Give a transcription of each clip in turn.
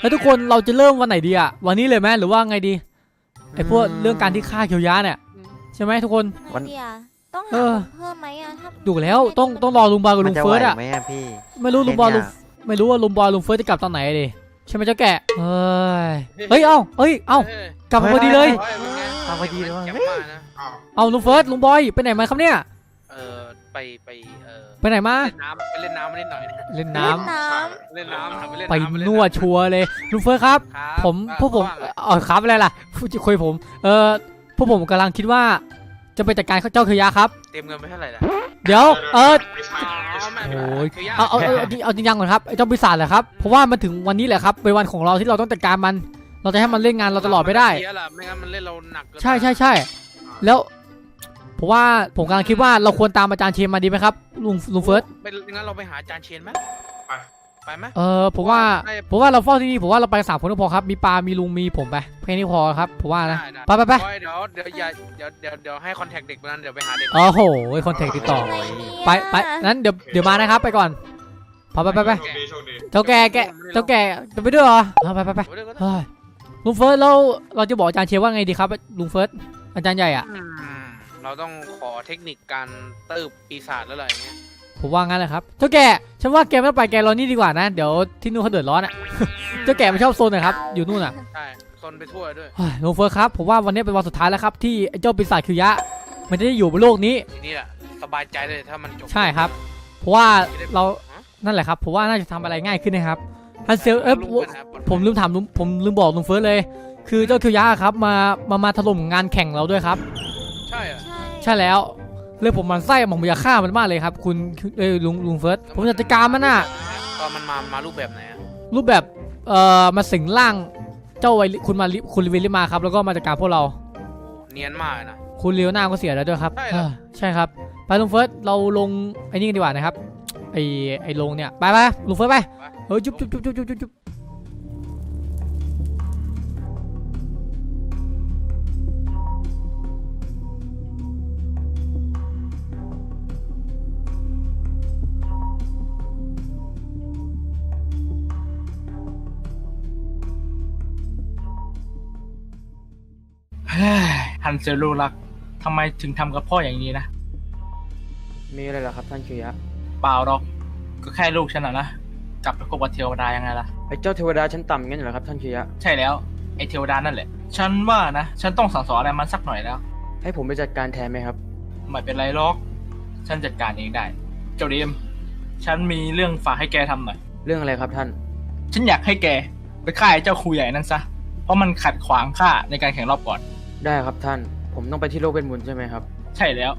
แล้วทุกคนเราจะเริ่มวันไหนดีอะวันนี้เลยไหมหรือว่าไงดีไอ้พวกเรื่องการที่ฆ่าเคียวยะเนี่ยใช่ไหมทุกคน วัวันน เดียต้องเอหาอคนเพิ่มไหมอะถ้าดูแล้วต้องต้องรอลุงบอยกับมัลุนงจะไหวเฟิร์สอะไหมอะพี่ไม่รู้ลุงบอยลุงเนี่ยไม่รู้ว่าลุงบอยลุงเฟิร์สจะกลับตอนไหนดิใช่ไหมเจ้าแกะเฮ้ยเฮ้ยเอ้าเฮ้ยเอ้าเฮ้ยกลับมาพอดีเลยเฮ้ยเป็นไงเอาพอดีเลยว่ะแจ๋วมากนะ เอาลุงเฟิร์สลุงบอยไปไหนมาครับเนี่ย เออไปไปเออ ไปไหนมา เล่นน้ำไปเล่นน้ำมานิดหน่อยนะเล่นเล่น้ำนน้เล่นน้ำทำไปเล่นไปน้ำมาเล่นวดชัวร์เลยลุงเฟิร์สครับ ครับผมอะพวกผมว่าไงเออครับอะไรล่ะพูดจะคุยผม เออพวกผมกำลังคิดว่าจะไปจัดการเจ้าเคียวยะครับ เตรียมเงินไปเท่าไหร่ล่ะเดี๋ยว เอออ๋อไม่โอ้ย คืยากเอาเอาเอาเอาจริงเอาจริงจังก่อนครับไอ้เจ้าปีศาจเหรอครับเพราะว่ามันถึงวันนี้แหละครับเป็นวันของเราที่เราต้องจัดการมัน เราจะให้มันเล่นงานเราตลอดไม่ได้ เสียล่ะไม่งั้นมันเล่นเราหนักเกินใช่ใช่ใช่แล้ว ผมว่าผมกำลังคิดว่าเราควรตามอาจารย์เชนมาดีไหมครับลุงลุงเฟิร์สไปงั้นเราไปหาอาจารย์เชนไหมไป ไปไหมเออผมว่าได้ผมว่าเราเฝ้าที่นี่ผมว่าเราไปสามคนก็พอครับมีปลามีลุงมีผมไปแค่นี้พอครับผมว่านะได้ได้ไปไปไปโอ้ยเดี๋ยวเดี๋ยวอย่าเดี๋ยวเดี๋ยวเดี๋ยวให้คอนแทคเด็กคนนั้นเดี๋ยวไปหาเด็กโอ้โหคอนแทคติดต่อำยังไงเนี่ยไปไปนั้นเดี๋ยวเดี๋ยวมานะครับไปก่อนพอไปไปไปโอเคเจ้าแกแกเจ้าแกจะไปด้วยเหรอเอาไปไปไปโอ้ยเดี๋ยวก็ได้เฮ้ยลุงเฟิร์สเราเราจะบอกอาจารย์เชฟว่าไงดีครับลุงเฟิร์สอาจารย์ใหญ่อะอืม เราต้องขอเทคนิคการตืบปีศาจแล้วอะไรอย่างเงี้ยผมว่างั้นแหละครับเจ้าแกฉันว่าแกไม่ต้องไปแกรอนี่ดีกว่านะ เดี๋ยวที่นู่นเขาเดือดร้อนอะเจ้าแกไม่ชอบโซนนะครับ อยู่นู่นอะใช่ซนไปทั่วด้วยเฮ้ยลุงเฟิร์สครับ ผมว่าวันนี้เป็นวันสุดท้ายแล้วครับ ที่ไอ้เจ้าปีศาจคิวยะ มันจะได้อยู่บนโลกนี้ทีนี้แหละสบายใจเลยถ้ามันจบ ใช่ครับ เพราะว่าจะได้เราฮะนั่นแหละครับ ผมว่าน่าจะทำอะไรง่ายขึ้นนะครับฮันเซลเอ้ยรู้กันนะผมลืมถามลุงผมลืมบอกลุงเฟิร์สเลย คือเจ้าคิวยะครับ มา มา มาถล่มงานแข่งเราด้วยครับ ใช่เหรอใช่ใช่แล้วเลยผมมันไส้ผมอยากฆ่ามันมากเลยครับ คุณเอ้ยลุงลุงเฟิร์สผมจะจัดการมันน่ะตอนมันมามารูปแบบไหนอะรูปแบบเอ่อมาสิงร่างเจ้าไวริคุณมาริคุณลิเวลิมาครับ แล้วก็มาจัดการพวกเรา เนียนมากเลยนะ คุณเลียวหน้าก็เสียแล้วด้วยครับใช่เหรอ เออใช่ครับไปลุงเฟิร์สเราลงไอ้นี่กันดีกว่านะครับไอ้ไอ้ลงเนี่ยไปไปลุงเฟิร์สไปเฮ้ยจุ๊บจุ๊บจุ๊บจุ๊บจุ๊บจุ๊บ ฮ้ยฮันเซลลูกรักทำไมถึงทำกับพ่ออย่างนี้นะ มีอะไรเหรอครับท่านคิวยะ เปล่าหรอก ก็แค่ลูกฉันอะนะ กลับไปคบกับเทวดายังไงล่ะ ไอ้เจ้าเทวดาชั้นต่ำงั้นเหรอครับท่านคิวยะ ใช่แล้ว ไอเทวดานั่นแหละ ฉันว่านะ ฉันต้องสั่งสอนอะไรมันสักหน่อยแล้ว ให้ผมไปจัดการแทนไหมครับ ไม่เป็นไรหรอก ฉันจัดการเองได้ เจ้าเดม ฉันมีเรื่องฝากให้แกทำหน่อย เรื่องอะไรครับท่าน ฉันอยากให้แกไปฆ่าไอ้เจ้าครูใหญ่นั่นซะ เพราะมันขัดขวางข้าในการแข่งรอบก่อน ได้ครับท่าน ผมต้องไปที่โลกเวทมนต์ใช่ไหมครับ ใช่แล้ว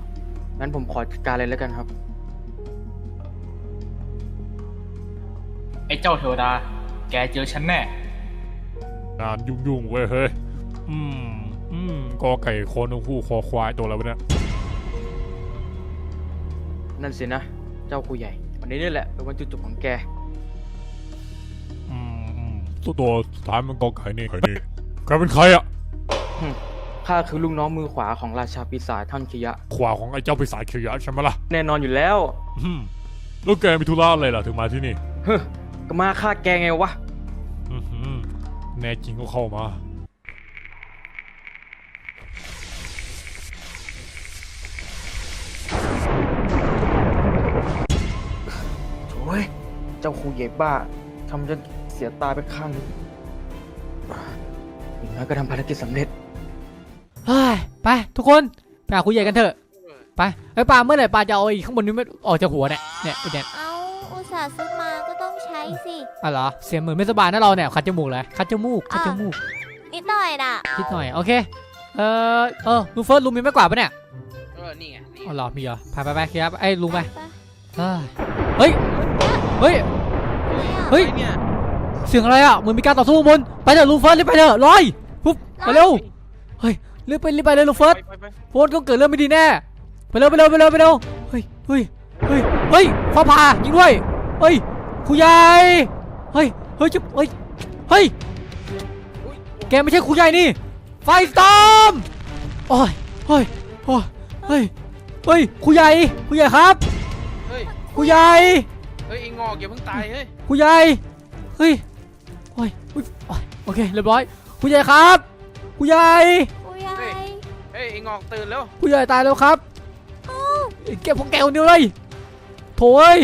งั้นผมขอจัดการเลยแล้วกันครับ ไอ้เจ้าเทวดา แกเจอฉันแน่ งานยุ่งๆเว้ยเฮ้ย อืม อืมกอไก่คอนกคู่คอควายตัวอะไรวะเนี่ย นั่นสินะ เจ้าครูใหญ่ วันนี้นี่แหละเป็นวันจุดจบของแก อืมอืมตัวตัวสุดท้ายมันกอไก่นี่ไก่นี่แกเป็นใครอะ ข้าคือลูกน้องมือขวาของราชาปีศาจท่านคิยะ ขวาของไอ้เจ้าปีศาจเขียวยะใช่ไหมล่ะแน่นอนอยู่แล้วอืมแล้วแกมีธุระอะไรล่ะถึงมาที่นี่เฮ้อก็มาฆ่าแกไงวะ อือหือแน่จริงก็เข้ามาโถ่ยเจ้าครูใหญ่บ้าทำจนเสียตาไปข้างหนึงอย่างน้อยก็ทำภารกิจสำเร็จ เฮ้ยไปทุกคนไปหาคุยใหญ่กันเถอะไปไอ้ยปลาเมื่อไหร่ปลาจะเอาไอ้ข้างบนนี้ไม่ออกจากหัวเนี่ยเนี่ยไอ้เนี่ยเอาอุตส่าห์ซื้อมาก็ต้องใช้สิอะเหรอเสียงเหมือนไม่สบายนะเราเนี่ยคัดจมูกเลยคัดจมูกคัดจมูกนิดหน่อยน่ะนิดหน่อยโอเคเออเออลุงเฟิร์สลุงมีไม่กวาดปะเนี่ยเออนี่ไงนี่ไงอ๋อเหรอมีเหรอไปไปไปเคลียร์ไอ้ยลุงไปไปเฮ้ยเฮ้ยเฮ้ยอะไรอะเฮ้ยไอ้เนี่ยเสียงอะไรอะเหมือนมีการต่อสู้ข้างบนไปเถอะลุงเฟิร์สรีบไปเถอะลอยปุ๊บไปเร็วเฮ้ย รีบไปรีบไปเลยลุงเฟิร์สไปไปไปโฟนก็เกิดเรื่องไม่ดีแน่ไปเร็วไปเร็วไปเร็วไปเร็วเฮ้ยเฮ้ยเฮ้ยเฮ้ยฟ้าผ่ายิงด้วยเฮ้ยครูใหญ่เฮ้ยเฮ้ยจุ๊บเฮ้ยเฮ้ยแกไม่ใช่ครูใหญ่นี่ไฟสตอมโอ้ยเฮ้ยโอ้ยเฮ้ยเฮ้ยครูใหญ่ครูใหญ่ครับเฮ้ยครูใหญ่เฮ้ยไอ้งอกอย่าเพิ่งตายเฮ้ยครูใหญ่เฮ้ยโอ้ฮ้ยอุ๊ยโอ้ยโอเคเรียบร้อยผู้ใหญ่ครับผู้ใหญ่ผู้ใหญ่เฮ้ยเฮ้ยไอ้งอกตื่นแล้วผู้ใหญ่ตายแล้วครับเก็บของแกคนเดียวเลยโถ่เอ้ย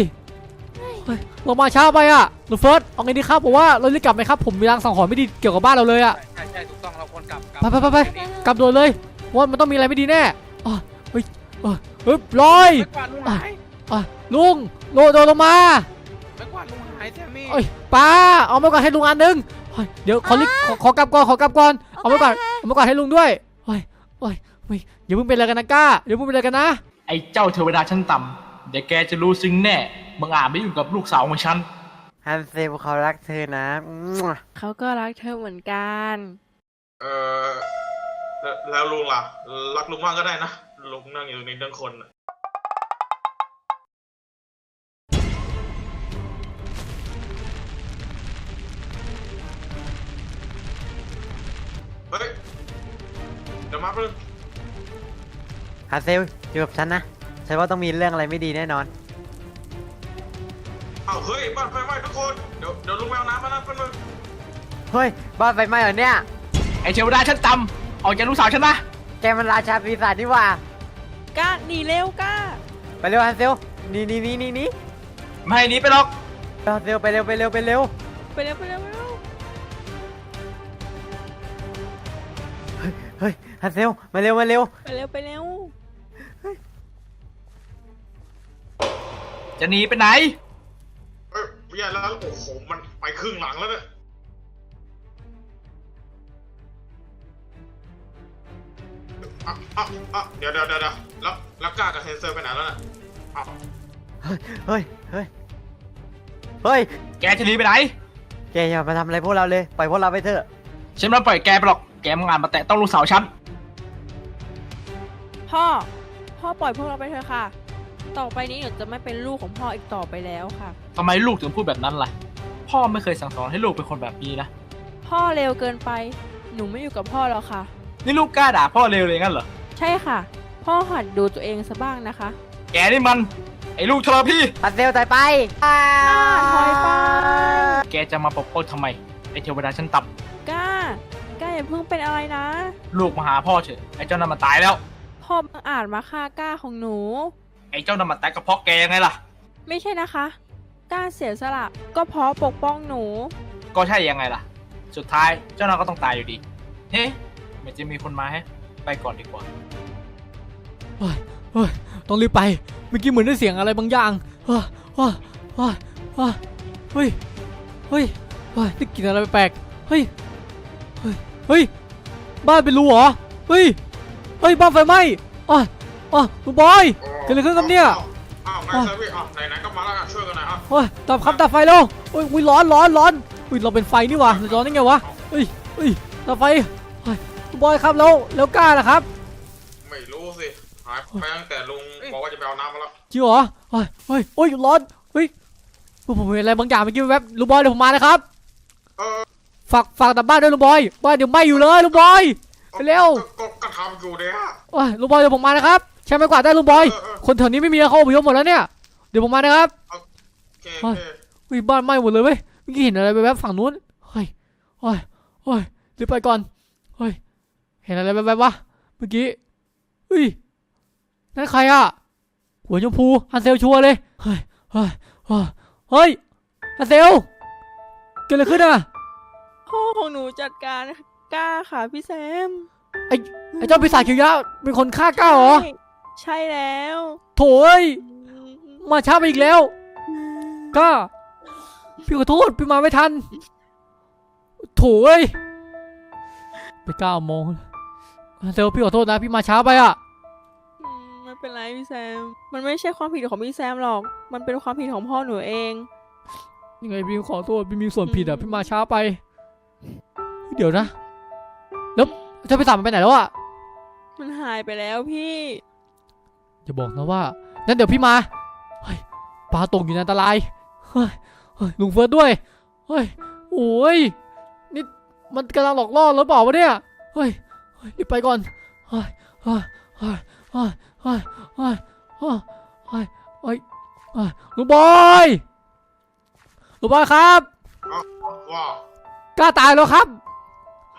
เฮ้ยเรามาช้าไปอะลูเฟิร์สเอาไงดีครับผมว่าเรารีบกลับไหมครับผมมีรางสังหรณ์ไม่ดีเกี่ยวกับบ้านเราเลยอะใช่ใช่ถูกต้องเราควรกลับไปไปไปไปกลับด่วนเลยว่ามันต้องมีอะไรไม่ดีแน่อะเฮ้ยเฮ้ยเฮ้ยลอยไม่กวาดลุงหายอะลุงโลโดนลงมาไม่กวาดลุงหายแซมมี่เอ้ยป้าเอามาก่อนให้ลุงอันหนึงเฮ้ยเดี๋ยวขอลิขอขอกลับก่อนขอกลับก่อนเอามาก่อนเอามาก่อนให้ลุงด้วย เฮ้ยเฮ้ยเฮ้ยอย่าเพิ่งเป็นอะไรกันนะก้าอย่าเพิ่งเป็นอะไรกันนะ ไอ้เจ้าเทวดาชั้นต่ำเดี๋ยวแกจะรู้ซึ้งแน่ มึงอาจไม่อยู่กับลูกสาวของฉัน ฮันเซลเขารักเธอนะมั่วเขาก็รักเธอเหมือนกัน เออแล้วแล้วลุงล่ะ รักลุงมากก็ได้นะลุงนั่งอยู่ตรงนี้ทั้งคนน่ะเฮ้ย เดี๋ยวมาเพิ่งฮันเซลอยู่กับฉันนะฉันว่าต้องมีเรื่องอะไรไม่ดีแน่นอนอ้าวเฮ้ยบ้านไฟไหม้ทุกคน เดี๋ยวเดี๋ยวลุงแมวน้ำมานะเพื่อนมึงเฮ้ย บ้านไฟไหม้เหรอเนี่ย ไอ้เทวดาชั้นต่ำออกจากลูกสาวฉันนะแกมันราชาปีศาจนี่หว่า กล้าหนีเร็วกล้า ไปเร็วฮันเซลหนี่นี่นี่นี่นี่ไม่ให้หนีไปหรอกฮันเซลไปเร็วไปเร็วไปเร็ว ไปเร็วไปเร็วไปเร็ว ฮ้ยฮันเซลมาเร็วมาเร็วไปเร็วไปเร็วจะหนีไปไหน เอ้ยแย่แล้วโอ้โหมันไปครึ่งหลังแล้วเนี่ยอะอะอะเดี๋ยวเดี๋ยวเดี๋ยวเดี๋ยวแล้วแล้วกล้ากับเฮนเซอร์ไปไหนแล้วน่ะอ้าวเฮ้ยเฮ้ยเฮ้ยแกจะหนีไปไหน แกอย่ามาทำอะไรพวกเราเลยปล่อยพวกเราไปเถอะ ฉันไม่ปล่อยแกไปหรอก แกมึงอาจมาแตะต้องลูกสาวฉัน พ่อ พ่อปล่อยพวกเราไปเถอะค่ะ ต่อไปนี้หนูจะไม่เป็นลูกของพ่ออีกต่อไปแล้วค่ะ ทำไมลูกถึงพูดแบบนั้นล่ะ พ่อไม่เคยสั่งสอนให้ลูกเป็นคนแบบนี้นะ พ่อเร็วเกินไป หนูไม่อยู่กับพ่อแล้วค่ะ นี่ลูกกล้าด่าพ่อเร็วเลยงั้นเหรอ ใช่ค่ะ พ่อหัดดูตัวเองซะบ้างนะคะแกนี่มัน ไอ้ลูกทรพีฮันเซลถอยไปอ่าถอยไปแกจะมาปกป้องทำไม ไอ้เทวดาชั้นต่กล้ากล้าอย่าเพิ่งเป็นอะไรนะำลูกมาหาพ่อเถอะไอ้เจ้านั่นมันตายแล้ว พ่อบังอาจมาฆ่ากล้าของหนู ไอ้เจ้านั่นมันตายก็เพราะแกยังไงล่ะ ไม่ใช่นะคะกล้าเสียสละก็เพราะปกป้องหนู ก็ใช่ยังไงล่ะ สุดท้ายเจ้านั่นก็ต้องตายอยู่ดี เฮ้มันจะมีคนมาแฮะไปก่อนดีกว่าเฮ้ยเฮ้ยต้องรีบไป เมื่อกี้เหมือนได้เสียงอะไรบางอย่างเฮ้ยเฮ้ยเฮ้ยเฮ้ยเฮ้ยเฮ้ยได้กลิ่นอะไรแปลกๆเฮ้ย เฮ้ย เฮ้ย บ้านเป็นรูเหรอ เฮ้ย เฮ้ยบ้านไฟไหม้อ๋ออ๋อลุงบอยเกิดอะไรขึ้นครับเนี่ยอ้าวอ้าวนายเซอร์วิสอ้าวไหนๆก็มาแล้วอะช่วยกันหน่อยอะเฮ้ยดับครับดับไฟแล้วเฮ้ยอุ้ยร้อนร้อนร้อนอุ้ยเราเป็นไฟนี่หว่าร้อนได้ไงวะเฮ้ยเฮ้ยดับไฟเฮ้ยลุงบอยครับแล้วแล้วกล้าล่ะครับ ไม่รู้สิหายไปตั้งแต่ลุงบอกว่าจะไปเอาน้ำมาแล้วจริงเหรอเฮ้ยเฮ้ยโอ้ยร้อนเฮ้ยผมเห็นอะไรบางอย่างเมื่อกี้แวบลุงบอยเดี๋ยวผมมานะครับเออฝากฝากดับบ้านด้วยลุงบอยบ้านเดี๋ยวไหม้อยู่เลยลุงบอยไป เร็วก็ก็ก็ทำอยู่เนี่ยโอ้ยลุงบอยเดี๋ยวผมมานะครับใช่ไหมกวาดได้ลุงบอยเออเออคนแถวนี้ไม่มีแล้วเขาอพยพหมดแล้วเนี่ย เดี๋ยวผมมานะครับโอเคเฮ้โอยเคอุ้ยบ้านไหม้หมดเลยเว้ยเมื่อกี้เห็นอะไรแวบๆฝั่งนู้นเฮ้ยเฮ้ยเฮ้ยรีบไปก่อนเฮ้ยเห็นอะไรแวบๆวะเมื่อกี้เฮ้ยนั่นใครอะหัวชมพูฮันเซลชัวร์เลยเฮ้ยเฮ้ยเฮ้ยเฮ้ยฮันเซลเกิดอะไรขึ้นอะพ่อของหนูจัดการ กล้าค่ะพี่แซม ไอ้ไอ้เจ้าปีศาจเขียวยะเป็นคนฆ่าก้าวเหรอ ใช่ใช่แล้วโถ่เอ้ยมาช้าไปอีกแล้วก้าพี่ขอโทษพี่มาไม่ทันโถ่เอ้ยไปเก้าโมงฮันเซลพี่ขอโทษนะพี่มาช้าไปอะอืมไม่เป็นไรพี่แซม มันไม่ใช่ความผิดของพี่แซมหรอก มันเป็นความผิดของพ่อหนูเองยังไงพี่ขอโทษพี่มีส่วนผิดอะพี่มาช้าไป เดี๋ยวนะ แล้วเจ้าปีศาจมันไปไหนแล้วอะมันหายไปแล้วพี่ อย่าบอกนะว่านั้นเดี๋ยวพี่มาเฮ้ยปลาตกอยู่ในอันตรายเฮ้ยเฮ้ยลุงเฟิร์สด้วยเฮ้ยโอ้ยนี่มันกำลังหลอกล่อหรือเปล่าวะเนี่ยเฮ้ยเฮ้ยรีบไปก่อนเฮ้ยเฮ้ยเฮ้ยเฮ้ยเฮ้ยเฮ้ยเฮ้ยเฮ้ยเฮ้ยเฮ้ยลุงบอยลุงบอยครับ ว่า กล้าตายแล้วครับ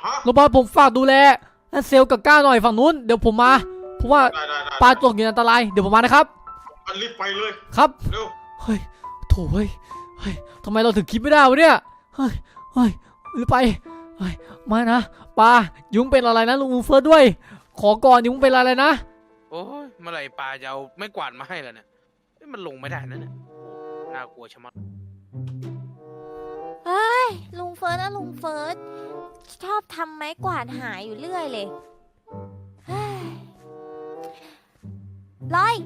ฮะลุงบอลผมฝากดูแลฮันเซลกับกล้าหน่อยฝั่งนู้นเดี๋ยวผมมาเพราะว่าได้ได้ได้ปลาตกอยู่ในอันตรายเดี๋ยวผมมานะครับ อันรีบไปเลย ครับเร็ว เฮ้ยโถ่เฮ้ยเฮ้ยทำไมเราถึงคิดไม่ได้วะเนี่ยเฮ้ยเฮ้ยหรือไปเฮ้ยไม่นะปลายุงเป็นอะไรนะลุงเฟิร์สด้วย ขอก่อนยุงเป็นอะไรนะโอ้ยเมื่อไหร่ปลาจะเอาไม่กวาดมาให้แล้วเนี่ยเอ้ยมันลงไม่ได้นะเนี่ยโอ้น่ากลัวชะมัดเฮ้ยลุงเฟิร์สนะลุงเฟิร์ส ชอบทำไม้กวาดหายอยู่เรื่อยเลยเฮ้ยร้อย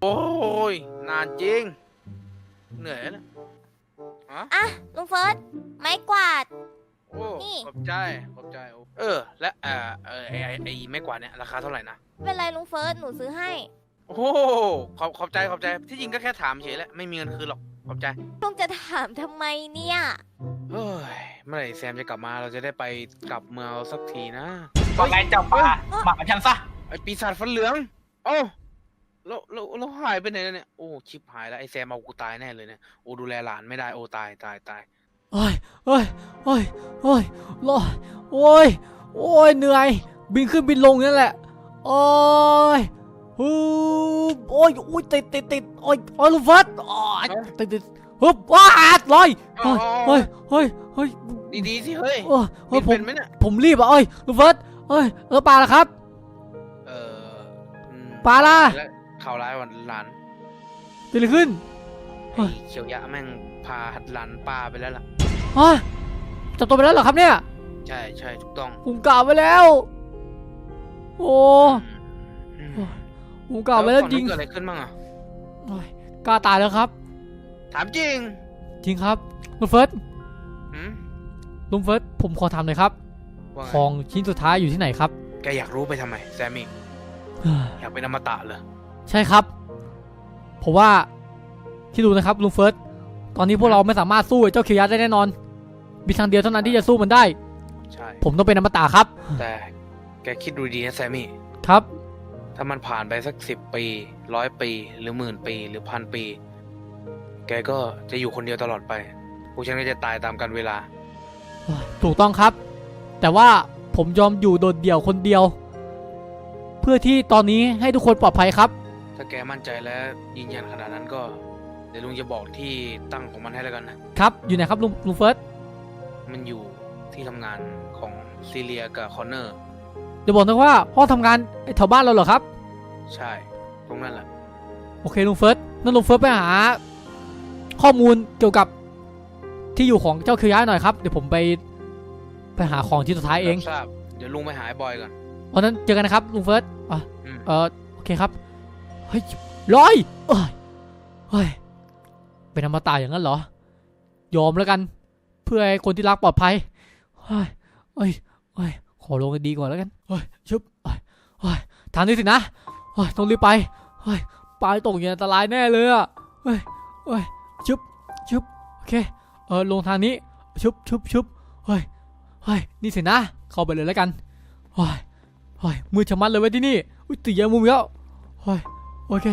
โอ้ย นานจริง เหนื่อยแล้วฮะอะ ลุงเฟิร์ส ไม้กวาด โอ้นี่ ขอบใจ ขอบใจโอ้เออ และเออเออไอไอไอไม่กวาดเนี่ยราคาเท่าไหร่นะ ไม่เป็นไรลุงเฟิร์ส หนูซื้อให้ โอ้โหขอบขอบใจ ขอบใจ ที่จริงก็แค่ถามเฉยแหละ ไม่มีเงินคืนหรอก ขอบใจ ลุงจะถามทำไมเนี่ย เฮ้ยเมื่อไหร่แซมจะกลับมาเราจะได้ไปกลับเมืองเราสักทีนะว่าไงเจ้าปลาหมาฉันซะไอปีศาจฟันเหลืองโอ้เราเราเราหายไปไหนแล้วเนี่ยโอ้ชิบหายแล้วไอแซมเอากูตายแน่เลยเนี่ยโอ้ดูแลหลานไม่ได้โอ้ตายตายตายโอ้ยโอ้ยโอ้ยโอ้ยรอโอ้ยโอ้ยเหนื่อย บินขึ้นบินลงนั่นแหละโอ้ย ฮู้โอ้ยโอ้ยติดติดติดโอ้ยโอ้ยลูกเฟิร์สโอ้ยติดติดฮึบว้าดลอยเฮ้ยเฮ้ยเฮ้ยเฮ้ยดีๆสิเฮ้ยโอ้ยเฮ้บิยนผเป็มนไหมเนี่ยผมรีบอะเอ้ยลูกเฟิร์สเอ้ยแล้วปลาล่ะครับ เอออืมปลาล่ะและข่าวร้ายวันหลานเกิดอะไรขึ้นไอ้เขียวยะแม่งพาหลานปลาไปแล้วล่ะฮะจับตัวไปแล้วเหรอครับเนี่ย ใช่ใช่ถูกต้องผมกล่าวไปแล้ว โอ้อืมโอ้ ผมกล่าวไปแล้วฝั่จริงนู้นเกิดอะไรขึ้นบ้างอะโอ้ยกล้าตายแล้วครับ ถามจริง จริงครับลุงเฟิร์สหืมลุงเฟิร์สผมขอถามหน่อยครับว่าไงของชิ้นสุดท้ายอยู่ที่ไหนครับ แกอยากรู้ไปทำไมแซมมี่อยากเป็นอมตะเหรอ ใช่ครับ ผมว่าที่รู้นะครับลุงเฟิร์ส ตอนนี้พวกเราไม่สามารถสู้ไอ้เจ้าเคียร์ได้แน่นอน มีทางเดียวเท่านั้นที่จะสู้มันได้ ใช่ ผมต้องเป็นอมตะครับ แต่แกคิดดูดีนะแซมมี่ ครับ ถ้ามันผ่านไปสักสิบปีร้อยปีหรือหมื่นปีหรือพันปี แกก็จะอยู่คนเดียวตลอดไปพวกฉันก็จะตายตามกันเวลา ถูกต้องครับ แต่ว่าผมยอมอยู่โดดเดี่ยวคนเดียว เพื่อที่ตอนนี้ให้ทุกคนปลอดภัยครับ ถ้าแกมั่นใจและยืนยันขนาดนั้นก็ เดี๋ยวลุงจะบอกที่ตั้งของมันให้แล้วกันนะครับ อยู่ไหนครับลุงลุงเฟิร์สมันอยู่ที่ทำงานของซีเรียกับคอนเนอร์ เดี๋ยวบอกนะว่าห้องทำงานไอ้แถวบ้านเราเหรอครับ ใช่ ตรงนั้นแหละ โอเคลุงเฟิร์สนั่นลุงเฟิร์สไปหา ข้อมูลเกี่ยวกับที่อยู่ของเจ้าเคียร์หน่อยครับเดี๋ยวผมไปไปหาของที่สุดท้ายเองรับทราบเดี๋ยวลุงไปหาไอ้บอยก่อนวันนั้นเจอกันนะครับลุงเฟิร์สอะอืมเออโอเคครับเฮ้ยร้อยเอ้ยเฮ้ยเป็นอมตะอย่างนั้นเหรอ ยอมแล้วกัน เพื่อให้คนที่รักปลอดภัยเฮ้ยเฮ้ยเฮ้ย ขอลงให้ดีก่อนแล้วกันเฮ้ยชุบเฮ้ยเฮ้ยทางนี้สินะเฮ้ยต้องรีบไปเฮ้ยปลายตกอย่างอันตรายแน่เลยอะเฮ้ยเฮ้ยชุบชุบโอเคเออลงทางนี้ชุบชุบชุบเฮ้ยเฮ้ยนี่สินะเข้าไปเลยแล้วกันเฮ้ยเฮ้ยมือชะมัดเลยไว้ยที่นี่อุ้ยตีแยงมุมอีกแล้วเฮ้ยโอเค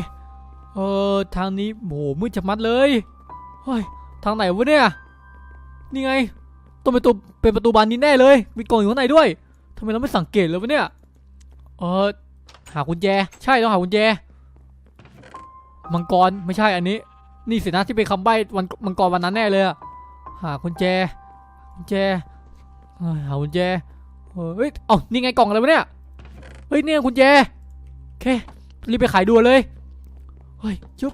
เออทางนี้โหมืดชะมัดเลยเฮ้ยทางไหนวะเนี่ยนี่ไงต้องเป็นตัวเป็นประตูบานนี้แน่เลยมีกล่องอยู่ข้างในด้วยทำไมเราไม่สังเกตเลยวะเนี่ย เออหากุญแจ ใช่ต้องหากุญแจ มังกรไม่ใช่อันนี้ นี่สินะที่เป็นคำใบ้วันมังกรวันนั้นแน่เลยอะหากุญแจ กุญแจหากุญแจ เฮ้ย เอ้านี่ไงกล่องอะไรวะเนี่ย เฮ้ยเนี่ยกุญแจโอเค รีบไปขายด่วนเลย เฮ้ย จุ๊บ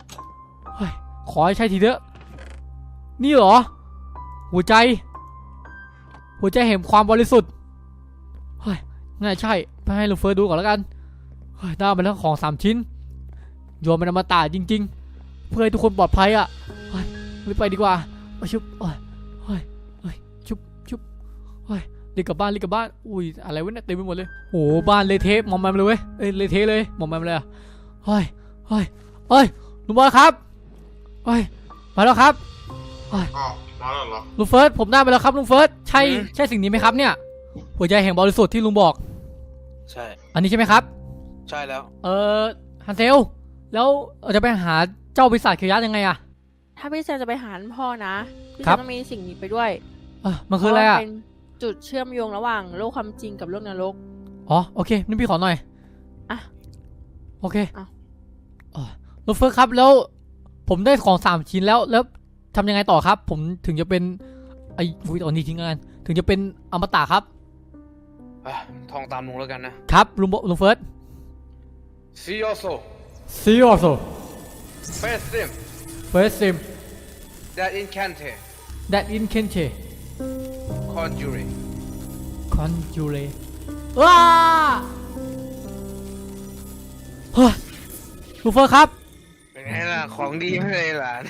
เฮ้ย ขอให้ใช่ทีเถอะ นี่เหรอ หัวใจ หัวใจแห่งความบริสุทธิ์ ฮ้ยน่าใช่ ไปให้ลูกเฟิร์สดูก่อนแล้วกันเฮ้ยได้มาแล้วของสามชิ้น โยนมันอมาตาจริง ๆ เพื่อให้ทุกคนปลอดภัยอะเฮ้ยรีบไปดีกว่าไปชุบเฮ้ยเฮ้ยเฮ้ยชุบชุบเฮ้ยรีบกลับบ้านรีบกลับบ้าน อุ้ย อะไรวะเนี่ยเต็มไปหมดเลย โอ้โหบ้านเละเทะมอมแมมเลยเว้ยเอ้ยเละเทะเลยมอมแมมเลยอะเฮ้ยเฮ้ยเฮ้ยลุงบอยครับเฮ้ยมาแล้วครับอ้าวมาแล้วเหรอลุงเฟิร์สผมได้ไปแล้วครับลุงเฟิร์สใช่อืมใช่สิ่งนี้ไหมครับเนี่ย หัวใจแห่งบริสุทธิ์ที่ลุงบอก ใช่ อันนี้ใช่ไหมครับ ใช่แล้ว เออฮันเซล แล้วเราจะไปหาเจ้าปีศาจเคียร์ยังไงอะ ถ้าพี่แซมจะไปหาท่านพ่อนะพี่คแซรัมบต้องมีสิ่งนี้ไปด้วยอะมันคืออะไรอะเพาว่ามันเป็นจุดเชื่อมโยงระหว่างโลกความจริงกับโลกนรก อ๋อโอเคนี่พี่ขอหน่อยอะโอเคเอาอ๋อรถเฟิร์สครับแล้ว ผมได้ของสามชิ้นแล้วแล้วทำยังไงต่อครับ ผมถึงจะเป็นไอ้อุ้ยตอนนี้ทิ้งกันถึงจะเป็นอมตะครับอะ ท่องตามลุงแล้วกันนะ ครับลุงโบลุงเฟิร์ส See also see you also first thing first sim that incante that in Kenche conjuring conjure ว้าเฮ้ยลุงเฟิร์สครับเป็นไงล่ะของดีไม่เลยหลาน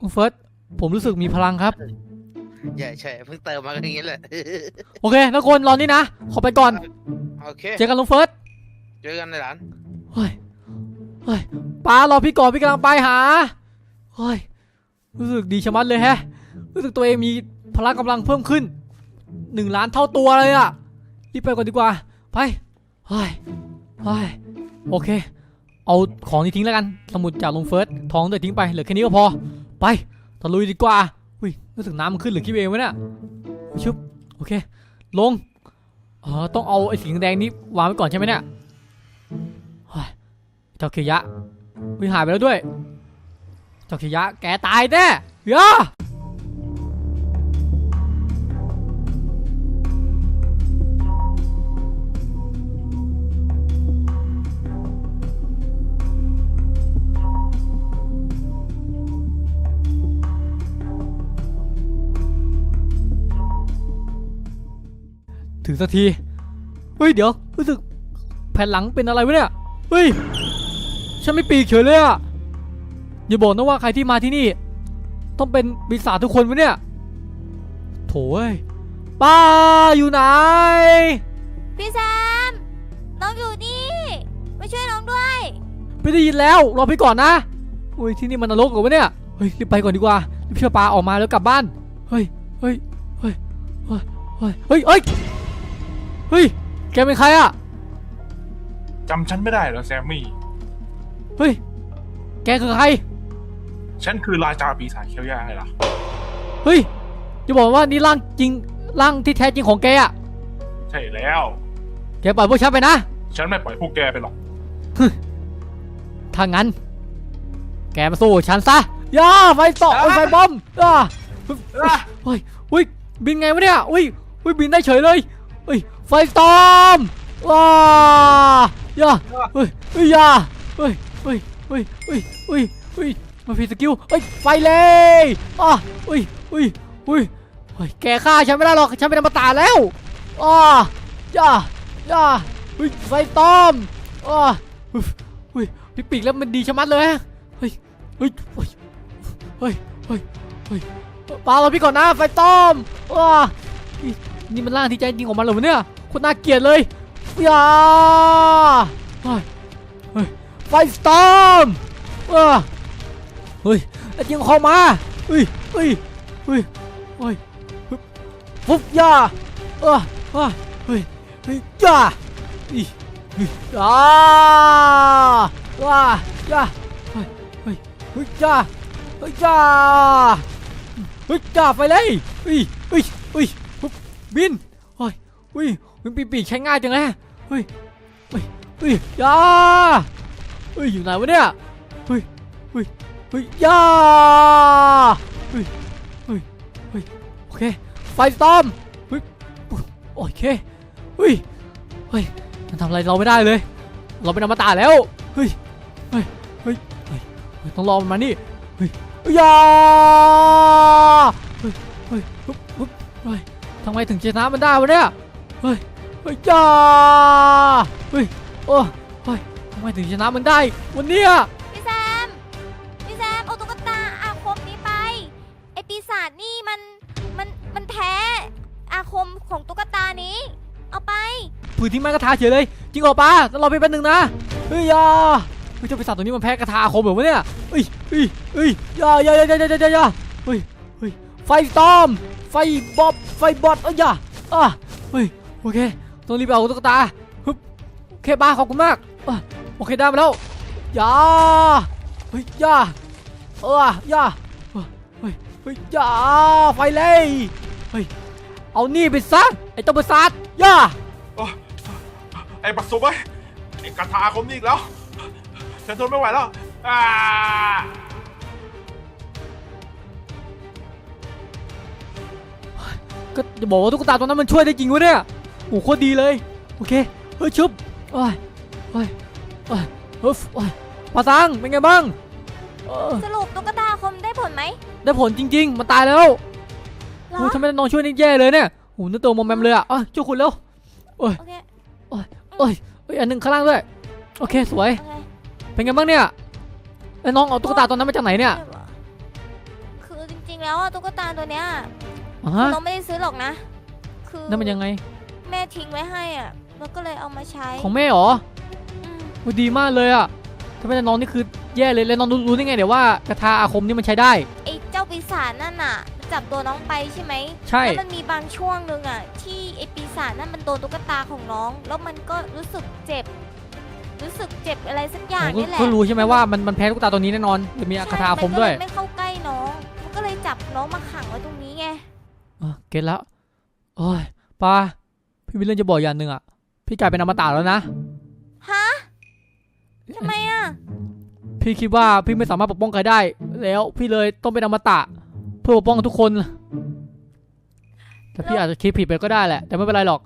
ลุงเฟิร์สผมรู้สึกมีพลังครับ อย่าใช่เพิ่งเติมมาก็อย่างนี้แหละ โอเคทุกคนรอนี่นะ ขอไปก่อน โอเค เจอกันลุงเฟิร์ส เจอกันในหลานเฮ้ยเฮ้ยป้ารอพี่ก่อนพี่กำลังไปหาเฮ้ยรู้สึกดีชะมัดเลยแฮะ รู้สึกตัวเองมีพละกำลังเพิ่มขึ้นหนึ่งล้านเท่าตัวเลยอะรีบไปก่อนดีกว่าไปเฮ้ยเฮ้ยโอเค เอาของนี้ทิ้งแล้วกัน สมุดจากลุงเฟิร์สทองเดี๋ยวทิ้งไปเหลือแค่นี้ก็พอ ไปตะลุยดีกว่า อุ้ยรู้สึกน้ำมันขึ้นหรือคิดเองวะเนี่ยชุบโอเค ลงอ๋อต้องเอาไอ้สีแดงนี้วางไว้ก่อนใช่ไหมเนี่ยเฮ้ยเจ้าเคียะวิหายไปแล้วด้วยเจ้าเคียะแกตายแน่เฮ้ย สักที เฮ้ยเดี๋ยวรู้สึกแผ่นหลังเป็นอะไรวะเนี่ย เฮ้ย ฉันไม่ปีกเฉยเลยอะอย่าบอกนะว่าใครที่มาที่นี่ ต้องเป็นปีศาจทุกคนวะเนี่ย โถ่เอ้ยป้าอยู่ไหน พี่แซมน้องอยู่นี่ มาช่วยน้องด้วย ไม่ได้ยินแล้วรอพี่ก่อนนะอุ้ยที่นี่มันนรกเหรอวะเนี่ย เฮ้ยรีบไปก่อนดีกว่ารีบเชื่อปลาออกมาแล้วกลับบ้าน เฮ้ย เฮ้ย เฮ้ย เฮ้ย เฮ้ย เฮ้ย เฮ้ยเฮ้ย แกเป็นใครอะจำฉันไม่ได้เหรอแซมมี่ เฮ้ย แกคือใคร ฉันคือราชาปีศาจเคียวย่าไงล่ะ เฮ้ยจะบอกว่านี่ร่างจริงร่างที่แท้จริงของแกอะใช่แล้ว แกปล่อยพวกฉันไปนะ ฉันไม่ปล่อยพวกแกไปหรอก ถ้างั้น แกมาสู้ฉันซะ ย่าไฟต่อโอ้ยไฟบอมย่าเฮ้ยเฮ้ยบินไงวะเนี่ยอุ้ยอุ้ยบินได้เฉยเลยเฮ้ย ไฟตอมว้าย่าเฮ้ยเฮ้ยย่าเฮ้ยเฮ้ยเฮ้ยเฮ้ยเฮ้ยเฮ้ยมาผิดสกิลเฮ้ยไฟเลยอะเฮ้ยเฮ้ยเฮ้ยเฮ้ยแกฆ่าฉันไม่ได้หรอกฉันเป็นอมตะแล้วอ่าย่าย่าเฮ้ยไฟตอมอ่าเฮ้ยพี่ปีกแล้วมันดีชะมัดเลยฮะเฮ้ยเฮ้ยเฮ้ยเฮ้ยเฮ้ยเฮ้ยปาเราพี่ก่อนนะไฟต้อมว้านี่มันร่างที่ใจจริงของมันเหรอเนี่ย คนน่าเกลียดเลยอย่าเฮ้ยเฮ้ยไฟสตอมว้าเฮ้ยแล้ยิงเข้ามาเฮ้ยเฮ้ยเฮ้ยเฮ้ยปุ๊บย่าเออเฮ้ยเฮ้ยอย่าอีอ่าว้าย่าเฮ้ยเฮ้ยเฮ้ยย่าเฮ้ยย่าเฮ้ยย่าไปเลยเฮ้ยเฮ้ยเฮ้ยปุ๊บบินเฮ้ยเฮ้ย มันปีปีใช้ง่ายจังเลยเฮ้ยเฮ้ยเฮ้ยย่าเฮ้ยอยู่ไหนวะเนี่ยเฮ้ยเฮ้ยเฮ้ยย่าเฮ้ยเฮ้ยเฮ้ยโอเคไฟสตอมเฮ้ยโอเคเฮ้ยเฮ้ยมันทำอะไรเราไม่ได้เลย เราเป็นอมตะแล้วเฮ้ยเฮ้ยเฮ้ยเฮ้ยต้องรอมันมานี่เฮ้ยยาเฮ้ยเฮ้ยปุ๊บปุ๊บเฮ้ยทำไมถึงชนะมันได้วะเนี่ย เฮ้ยเฮ้ยอยาเฮ้ยโอ้เฮ้ยทำไมถึงชนะมันได้วันเนี้ยพี่แซม พี่แซมเอาตุ๊กตาอาคมนี้ไป ไอปีศาจนี่มันมันมันแพ้อาคมของตุ๊กตานี้ เอาไป ผืนทิ้งไม้กระทาเฉยเลย จริงเหรอป้าต้องรอพี่แป๊บนึงนะเฮ้ยอยาเฮ้ยเจ้าปีศาจตัวนี้มันแพ้กระทาอาคมเหรอวะเนี่ยเฮ้ยเฮ้ยเฮ้ยอยาอยาอยาอยาอยาอยาอยาเฮ้ยเฮ้ยไฟสตอมไฟบอบไฟบอดเอ้ยอย่าอะเฮ้ยโอเคต้องรีบไปเอาตุ๊กตาฮึบโอเคป้าขอบคุณมากอะโอเคได้มาแล้วอย่าเฮ้ยอย่าเออย่าเฮ้ยเฮ้ยอย่าไฟเลยเฮ้ยเอานี่ไปซะไอ้ตัวประสาทย่าไอ้ปักสุบไอ้ยไอ้กระทาคมนี่อีกแล้วฉันทนไม่ไหวแล้วอ่าก็จะบอกว่าตุ๊กตาตัวนั้นมันช่วยได้จริงวะเนี่ย โอ้โหโคตรดีเลย โอเค เฮ้ยชุบโอ้ยโอ้ยโอ้ยเฮ้ยโอ้ยปาซังเป็นไงบ้างเออสรุปตุ๊กตาอาคมได้ผลไหมได้ผลจริง ๆ มันตายแล้วเหรอโอ้ยทำไมน้องช่วยนี่แย่เลยเนี่ยโอ้โหนึกตัวมอมแมมเลยอะอะช่วยคุณแล้ว โอเคเอ้ยอันหนึ่งข้างล่างด้วย โอเคสวย โอเคเป็นไงบ้างเนี่ยไอ้น้องเอาตุ๊กตาตัวนั้นมาจากไหนเนี่ยคือจริงๆแล้วอะตุ๊กตาตัวเนี้ยอ่าฮะน้องไม่ได้ซื้อหรอกนะ คือนั่นมันยังไง แม่ทิ้งไว้ให้อะแล้วก็เลยเอามาใช้ของแม่เหรออืมโอ้ยดีมากเลยอะถ้าไม่ได้น้องนี่คือแย่เลยแล้วน้องรู้รู้ได้ไงเดี๋ยวว่ากระทาอาคมนี่มันใช้ได้ ไอ้เจ้าปีศาจนั่นน่ะจับตัวน้องไปใช่ไหมใช่ แล้วมันมีบางช่วงหนึ่งอะ ที่ไอ้ปีศาจนั่นมันโดนตุ๊กตาของน้อง แล้วมันก็รู้สึกเจ็บ รู้สึกเจ็บอะไรสักอย่างผมก็นี่แหละก็รู้ใช่ไหมว่ามันมันแพ้ตุ๊กตาตัวนี้แน่นอนจะมีใช่กระทาอาคมด้วยนก็เลไม่เข้าใกล้น้อง มันก็เลยจับน้องมาขังไว้ตรงนี้ไง อะเก็ตแล้วโอ้ยปา พี่มีเรื่องจะบอกอย่างหนึ่งอะ พี่กลายเป็นอมตะแล้วนะ ฮะทำไมอะ พี่คิดว่าพี่ไม่สามารถปกป้องใครได้ แล้วพี่เลยต้องเป็นอมตะ เพื่อปกป้องทุกคน แต่พี่อาจจะคิดผิดไปก็ได้แหละ แต่ไม่เป็นไรหรอก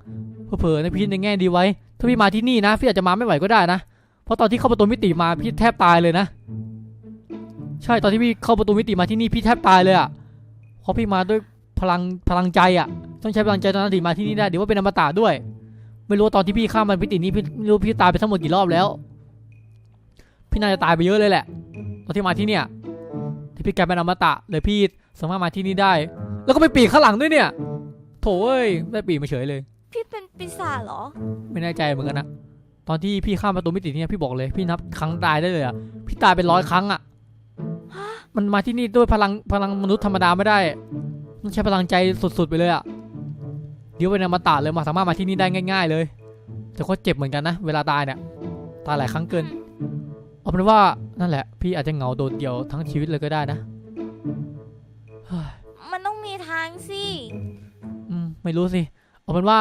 เผลอๆในพี่ในแง่ดีไว้ ถ้าพี่มาที่นี่นะ พี่อาจจะมาไม่ไหวก็ได้นะ เพราะตอนที่เข้าประตูมิติมาพี่แทบตายเลยนะ ใช่ ตอนที่พี่เข้าประตูมิติมาที่นี่พี่แทบตายเลยอะ เพราะพี่มาด้วยพลังพลังใจอะ ต้องใช้พลังใจตอนนั้นถึงมาที่นี่ได้เดี๋ยวว่าเป็นอมตะด้วย ไม่รู้ว่าตอนที่พี่ข้ามมันมิตินี้พี่ไม่รู้พี่ตายไปทั้งหมดกี่รอบแล้ว พี่น่าจะตายไปเยอะเลยแหละ ตอนที่มาที่เนี่ย ที่พี่กลายเป็นอมตะเลยพี่สามารถมาที่นี่ได้ แล้วก็ไปปีกข้างหลังด้วยเนี่ย โถเอ้ยได้ปีกมาเฉยเลย พี่เป็นปีศาจเหรอ ไม่แน่ใจเหมือนกันนะตอนที่พี่ข้ามประตูมิติเนี่ยพี่บอกเลยพี่นับครั้งตายได้เลยอะพี่ตายเป็นร้อยครั้งอะมันมาที่นี่ด้วยพลังพลังมนุษย์ธรรมดาไม่ได้ต้องใช้พลังใจสุดๆไปเลยอะ เดี๋ยวเป็นอมตะเลยมาสามารถมาที่นี่ได้ง่าย ๆ เลยแต่ก็เจ็บเหมือนกันนะเวลาตายเนี่ยตายหลายครั้งเกินเอาเป็นว่านั่นแหละ พี่อาจจะเหงาโดดเดี่ยวทั้งชีวิตเลยก็ได้นะเฮ้ยมันต้องมีทางสิอืมไม่รู้สิเอาเป็นว่า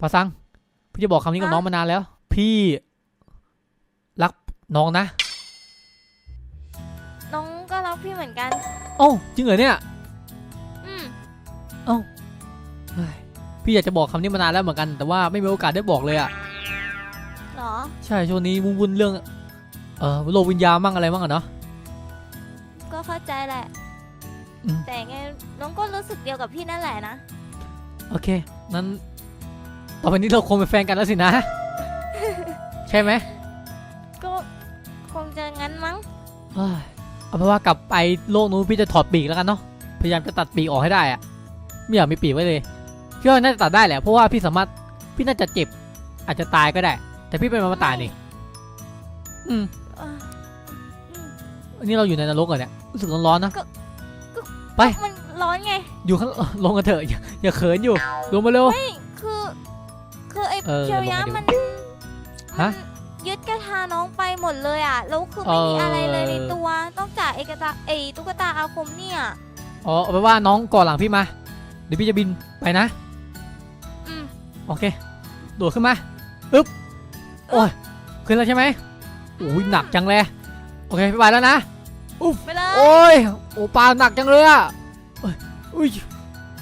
พาซังพี่จะบอกคำนี้กับน้องมานานแล้ว พี่รักน้องนะ น้องก็รักพี่เหมือนกัน โอ้าจริงเหรอเนี่ย อืมเฮ้ย พี่อยากจะบอกคำนี้มานานแล้วเหมือนกัน แต่ว่าไม่มีโอกาสได้บอกเลยอะเหรอ ใช่ช่วงนี้วุ่นๆเรื่อง เออโลกวิญญาณมั่งอะไรมั่งอะเนาะ ก็เข้าใจแหละ อืม แต่ไงน้องก็รู้สึกเดียวกับพี่นั่นแหละนะ โอเค นั้น ต่อไปนี้เราคงเป็นแฟนกันแล้วสินะ ใช่ไหมก็คงจะงั้นมั้ง เฮ้ยเอาเป็นว่ากลับไปโลกนู้นพี่จะถอดปีกแล้วกันเนาะ พยายามจะตัดปีกออกให้ได้อะไม่อยากมีปีกไว้เลย พี่ว่าน่าจะตัดได้แหละเพราะว่าพี่สามารถพี่น่าจะเจ็บ อาจจะตายก็ได้ แต่พี่เป็นอมตะนี่อืมเอออืมอันนี้เราอยู่ในนรกเหรอเนี่ยรู้สึกร้อนๆนะ ไป มันร้อนไง อยู่ข้างลงกันเถอะอย่าอย่าเขินอยู่ลงมาเร็วไม่คือ คือไอ้เออเคียวยะลงมาดิมันฮะมันยึดกระทาน้องไปหมดเลยอะ แล้วคือไม่มีเอออ อะไรเลยในตัวนอกจากไอ้กระตาไอ้ตุ๊กตาอาคมเนี่ย อ๋อเอาไปนว่าน้องก่อนหลังพี่มา เดี๋ยวพี่จะบินไปนะอืม โอเคโดดขึ้นมาอึ๊บโอ้ยขึ้นแล้วใช่ไหมโอ้ยหนักจังเลยโอเคพี่ไปแล้วนะไปเลยโอ้ยโอ้ปลาหนักจังเลยอะโอ้ยอุ้ย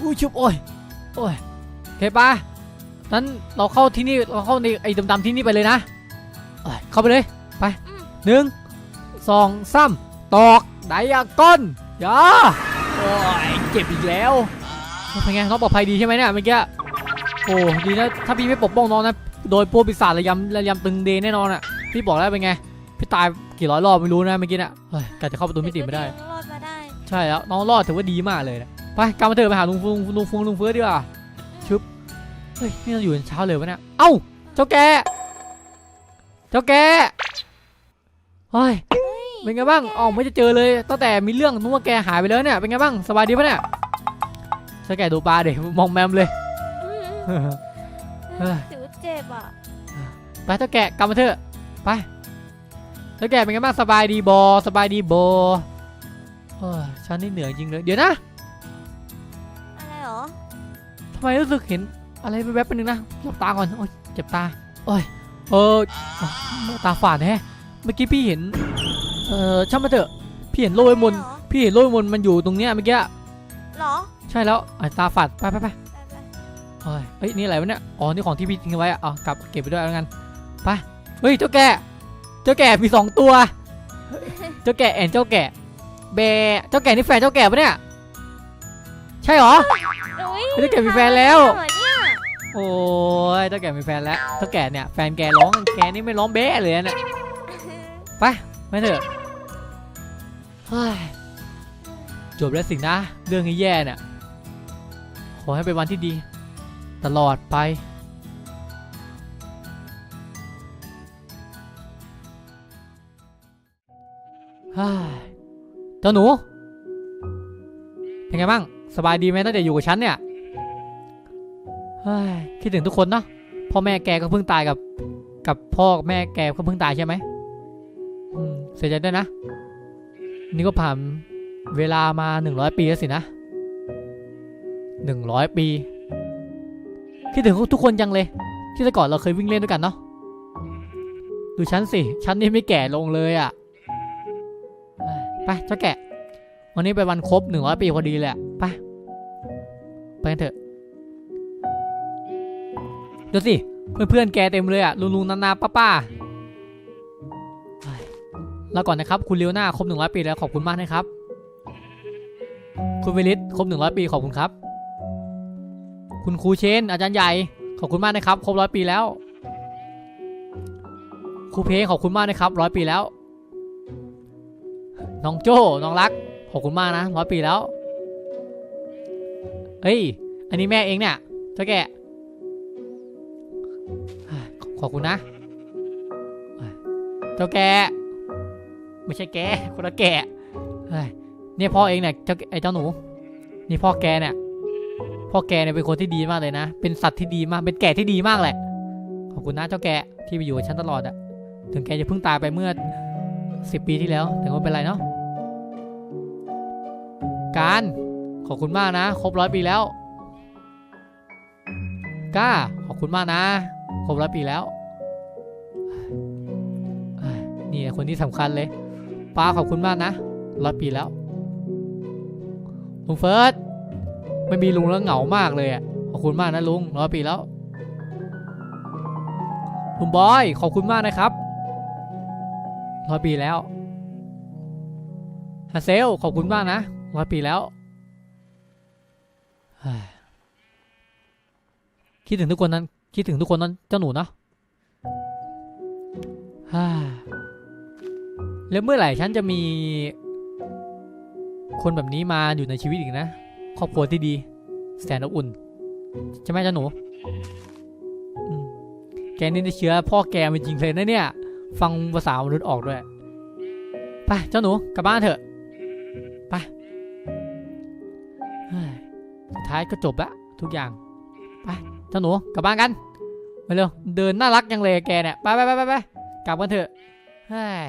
อุ้ยชุบโอ้ยโอ้ยโอเคปลานั้นเราเข้าที่นี่เราเข้าในไอ้ดำๆที่นี่ไปเลยนะเอ้ยเข้าไปเลยไปหนึ่งสองสามตอกไดอะก้อนยาโอ้ยเจ็บอีกแล้วเป็นไงน้องปลอดภัยดีใช่ไหมเนี่ยเมื่อกี้โอ้ดีนะถ้าพี่ไม่ปกป้องน้องนะโดยพวกปีศาจระยำระยำตึงเดแน่นอนอะพี่บอกแล้วเป็นไงพี่ตายกี่ร้อยรอบไม่รู้นะเมื่อกี้น่ะเฮ้ยกะจะเข้าประตูมิติไม่ได้แต่ก็ยังรอดมาได้ใช่แล้วน้องรอดถือว่าดีมากเลยนะไปกลับมาเถอะไปหาลุงฟุงลุงฟุงลุงเฟือดีกว่าชุบเฮ้ยนี่เราอยู่จนเช้าเลยวะเนี่ยเอ้าเจ้าแกเจ้าแกเฮ้ยเป็นไงบ้างอ๋อไม่จะเจอเลยตั้งแต่มีเรื่องนึกว่าแกหายไปแล้วเนี่ยเป็นไงบ้างสบายดีปะเนี่ยเจ้าแกดูปลาเด็มองแมมเลยอืมเฮ้ย ถือเจ็บอะ ไปเจ้าแกะกลับมาเถอะ ไปเจ้าแก่เป็นไงบ้างสบายดีบอสบายดีบอฉันนี่เหนื่อยจริงเลย เดี๋ยวนะ อะไรหรอทำไมรู้สึกเห็นอะไรแวบๆไปหนึ่งนะหลับตาก่อน โอ้ยเจ็บตา โอ้ย เออ ตาฝาดแฮะ เมื่อกี้พี่เห็น เออช่างมาเถอะ พี่เห็นโลยมน พี่เห็นโลยมนมันอยู่ตรงเนี้ยเมื่อกี้หรอ ใช่แล้วอะตาฝาด ไปไปไป เฮ้ยเอ้ยนี่อะไรวะเนี่ย อ๋อ นี่ของที่พี่ทิ้งไว้อะเอากลับเก็บไปด้วยแล้วกัน ไป เฮ้ย เจ้าแก่เจ้าแก่มีสองตัว เจ้าแก่แอนเจ้าแก่แบะเจ้าแก่นี่แฟนเจ้าแก่ปะเนี่ย ใช่เหรออุ๊ยเฮ้ยเจ้าแก่มีแฟนแล้วเหรอเนี่ยโอ้ย เจ้าแก่มีแฟนแล้ว เจ้าแก่เนี่ยแฟนแกร้องแกนี่ไม่ร้องเบ้เลยนะเนี่ยไปไม่เถอะเฮ้ยจบแล้วสินะ เรื่องแย่ๆเนี่ยขอให้เป็นวันที่ดี ตลอดไปเฮ้ยเจ้าหนู เป็นไงบ้าง สบายดีไหมตั้งแต่อยู่กับฉันเนี่ยฮ้ยคิดถึงทุกคนเนาะ พ่อแม่แกก็เพิ่งตายกับ กับพ่อแม่แกก็เพิ่งตายใช่ไหมอืมเสียใจด้วยนะ นี่ก็ผ่านเวลามาหนึ่งร้อยปีแล้วสินะหนึ่งร้อยปี คิดถึงทุกคนจังเลย ที่แต่ก่อนเราเคยวิ่งเล่นด้วยกันเนาะดูฉันสิฉันนี่ไม่แก่ลงเลยอะ่ะไปเจ้าแกะ วันนี้เป็นวันครบหนึ่งร้อยปีพอดีเลยอะไปไปกันเถอะดูสิเพื่อนๆแกเต็มเลยอะลุงลุงนานาป้าป้าแล้วก่อนนะครับ คุณเลียวหน้าครบหนึ่งร้อยปีแล้วขอบคุณมากนะครับ คุณเวลิสครบหนึ่งร้อยปีขอบคุณครับ คุณครูเชน อาจารย์ใหญ่ ขอบคุณมากนะครับ ครบร้อยปีแล้ว ครูเพลงขอบคุณมากนะครับร้อยปีแล้ว น้องโจ้น้องรัก ขอบคุณมากนะร้อยปีแล้วเฮ้ย อันนี้แม่เองเนี่ยเจ้าแกขอบคุณนะ เจ้าแก ไม่ใช่แก คนละแกเฮ้ยเนี่ยพ่อเองเนี่ยเจ้าไอ้เจ้าหนู นี่พ่อแกเนี่ย พ่อแกเนี่ยเป็นคนที่ดีมากเลยนะ เป็นสัตว์ที่ดีมาก เป็นแกะที่ดีมากแหละ ขอบคุณนะเจ้าแกที่ไปอยู่กับฉันตลอดอะถึงแกจะเพิ่งตายไปเมื่อสิบปีที่แล้ว แต่ก็ไม่เป็นไรเนาะ การ ขอบคุณมากนะ ครบร้อยปีแล้วก้า ขอบคุณมากนะ ครบร้อยปีแล้ว นี่คนที่สำคัญเลยป้าขอบคุณมากนะร้อยปีแล้วลุงเฟิร์ส ไม่มีลุงแล้วเหงามากเลยอะขอบคุณมากนะลุงร้อยปีแล้วลุงบอยขอบคุณมากนะครับร้อยปีแล้วฮาเซลขอบคุณมากนะร้อยปีแล้วคิดถึงทุกคนนั้น คิดถึงทุกคนนั้นเจ้าหนูเนาะแล้วเมื่อไหร่ฉันจะมีคนแบบนี้มาอยู่ในชีวิตอีกนะ ครอบครัวที่ดี แสนอบอุ่นใช่ไหมเจ้าหนูแกนี่ได้เชื้อพ่อแกมันจริงเลยนะเนี่ย ฟังภาษามนุษย์ออกด้วยไปเจ้าหนูกลับบ้านเถอะไปสุดท้ายก็จบละทุกอย่างไปเจ้าหนูกลับบ้านกันไปเร็วเดินน่ารักยังเลยแกเนี่ยไปไปไปไปไปกลับกันเถอะเฮ้ย